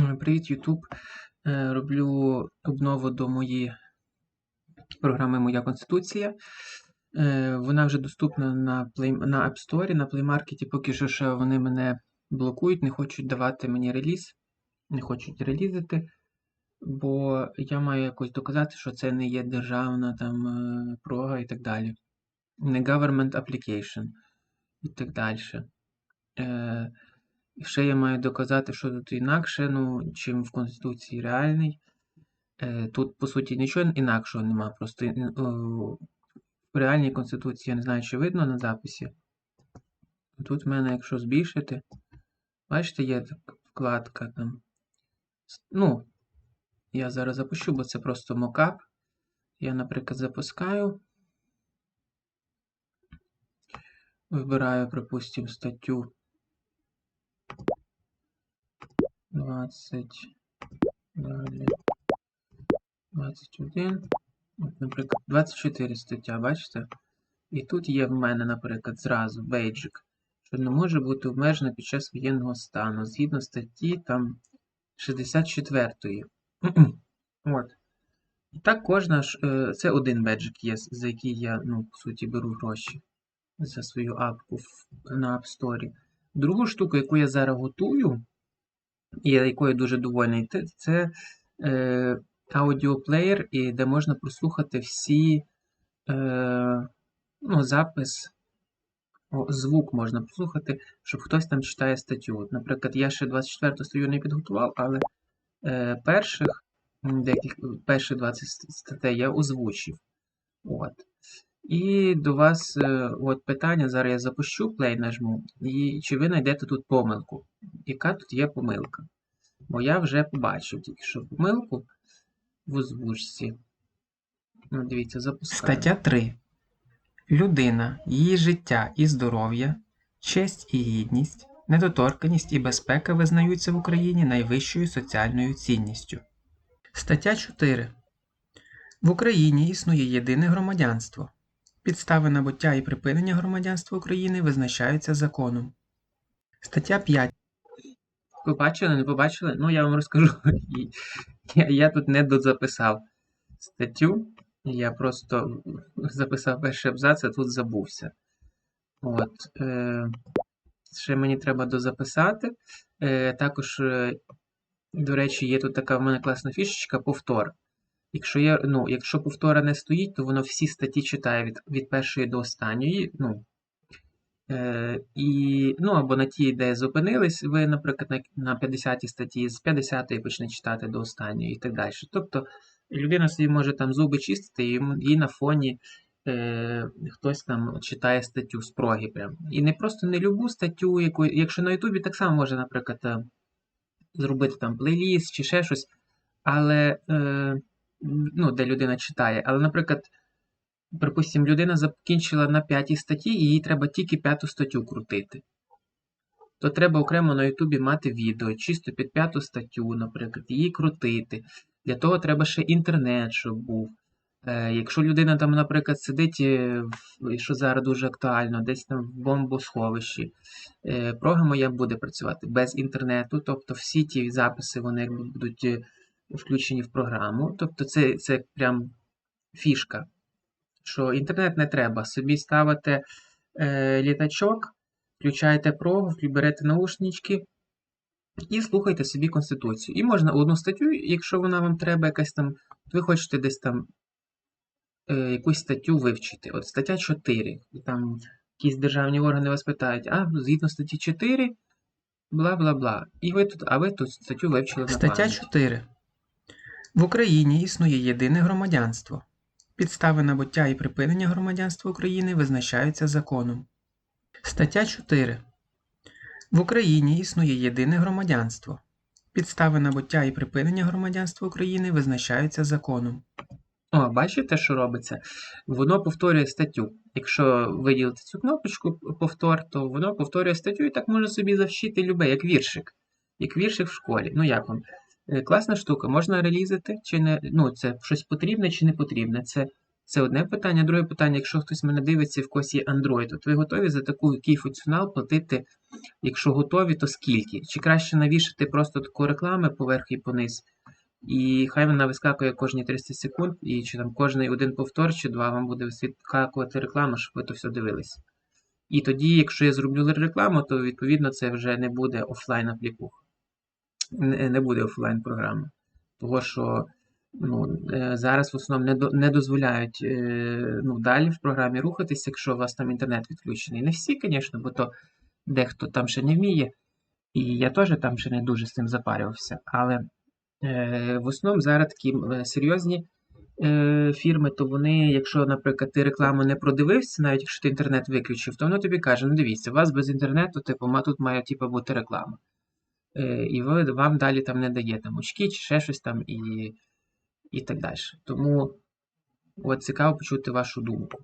Е, Привіт, YouTube. Е, Роблю обнову до моєї програми Моя Конституція. Е, Вона вже доступна на Play, на App Store, на Play Market. Поки що ще вони мене блокують, не хочуть давати мені реліз, не хочуть релізити, бо я маю якось доказати, що це не є державна там прога і так далі. Не government application і так далі. І ще я маю доказати, що тут інакше, ну, чим в Конституції реальний. Е, Тут, по суті, нічого інакшого нема. Просто е, в реальній Конституції, я не знаю, чи видно на записі. Тут в мене, якщо збільшити, бачите, є вкладка там. Ну, я зараз запущу, бо це просто мокап. Я, наприклад, запускаю. Вибираю, припустимо, статтю 20, далі 21, от, наприклад, 24 стаття, бачите? І тут є в мене, наприклад, зразу бейджик, що не може бути обмежено під час воєнного стану, згідно статті там 64. От. І так кожна ж, е, це один беджик є, за який я, ну, по суті, беру гроші за свою апку на App Store. Другу штуку, яку я зараз готую, і якою дуже довольний, це е, аудіоплеєр, де можна прослухати всі е, ну, запис, звук можна послухати, щоб хтось там читає статтю. Наприклад, я ще 24 статтю не підготував, але е, перших, деяких, перших 20 ст- статей я озвучив. От. І до вас е, от питання, зараз я запущу play нажму, і чи ви знайдете тут помилку? Яка тут є помилка? Бо я вже побачив тільки що помилку в озвучці. Ну, дивіться, запускаю. Стаття 3. Людина, її життя і здоров'я, честь і гідність, недоторканість і безпека визнаються в Україні найвищою соціальною цінністю. Стаття 4. В Україні існує єдине громадянство. Підстави набуття і припинення громадянства України визначаються законом. Стаття 5. Побачили, не побачили? Ну, я вам розкажу. Я, я тут не дозаписав статтю. Я просто записав перший абзац, а тут забувся. От. Е, ще мені треба дозаписати. Е, також, е, до речі, є тут така в мене класна фішечка повтор. Якщо є, ну, якщо повтора не стоїть, то воно всі статті читає від, від першої до останньої. Ну, е, і, ну, або на тій, де зупинились, ви, наприклад, на, на 50 статті, з 50-ї почне читати до останньої і так далі. Тобто людина собі може там зуби чистити, і їй на фоні е, хтось там читає статтю з проги. Прям. І не просто не любу статтю, яку, якщо на Ютубі так само може, наприклад, зробити там плейліст чи ще щось, але е, ну, де людина читає. Але, наприклад, припустимо, людина закінчила на п'ятій статті, і їй треба тільки п'яту статтю крутити. То треба окремо на Ютубі мати відео, чисто під п'яту статтю, наприклад, її крутити. Для того треба ще інтернет, щоб був. Е, якщо людина там, наприклад, сидить, е, що зараз дуже актуально, десь там в бомбосховищі, е, програма як буде працювати без інтернету, тобто всі ті записи вони будуть е, включені в програму. Тобто це, це прям фішка, що інтернет не треба. Собі ставите е, літачок, включаєте прогу, берете наушнички і слухайте собі Конституцію. І можна одну статтю, якщо вона вам треба, якась там, ви хочете десь там е, якусь статтю вивчити. От стаття 4. І там якісь державні органи вас питають, а згідно статті 4, бла бла бла. І ви тут, а ви тут статтю вивчили на Стаття пам'ять. 4. В Україні існує єдине громадянство. Підстави набуття і припинення громадянства України визначаються законом. Стаття 4. В Україні існує єдине громадянство. Підстави набуття і припинення громадянства України визначаються законом. О, бачите, що робиться? Воно повторює статтю. Якщо виділити цю кнопочку повтор, то воно повторює статтю і так може собі завчити любе, як віршик. Як віршик в школі. Ну як вам? Е, Класна штука, можна релізити, чи не. Ну, це щось потрібне чи не потрібне. Це Це одне питання. Друге питання, якщо хтось мене дивиться, в когось є Android, от ви готові за таку, який функціонал платити, якщо готові, то скільки? Чи краще навішати просто таку рекламу поверх і пониз, і хай вона вискакує кожні 30 секунд, і чи там кожний один повтор, чи два вам буде вискакувати реклама, щоб ви то все дивились. І тоді, якщо я зроблю рекламу, то відповідно це вже не буде офлайн аплікуха. Не, буде офлайн програми. Того що ну, е, зараз в основному не, до, не дозволяють е, ну, далі в програмі рухатися, якщо у вас там інтернет відключений. Не всі, звісно, бо то дехто там ще не вміє. І я теж там ще не дуже з цим запарювався. Але е, в основному зараз такі е, серйозні е, фірми, то вони, якщо, наприклад, ти рекламу не продивився, навіть якщо ти інтернет виключив, то воно тобі каже: ну дивіться, у вас без інтернету, типу, тут має типу, бути реклама. Е, і ви, вам далі там не дає там очки чи ще щось там і, і так далі. Тому от цікаво почути вашу думку.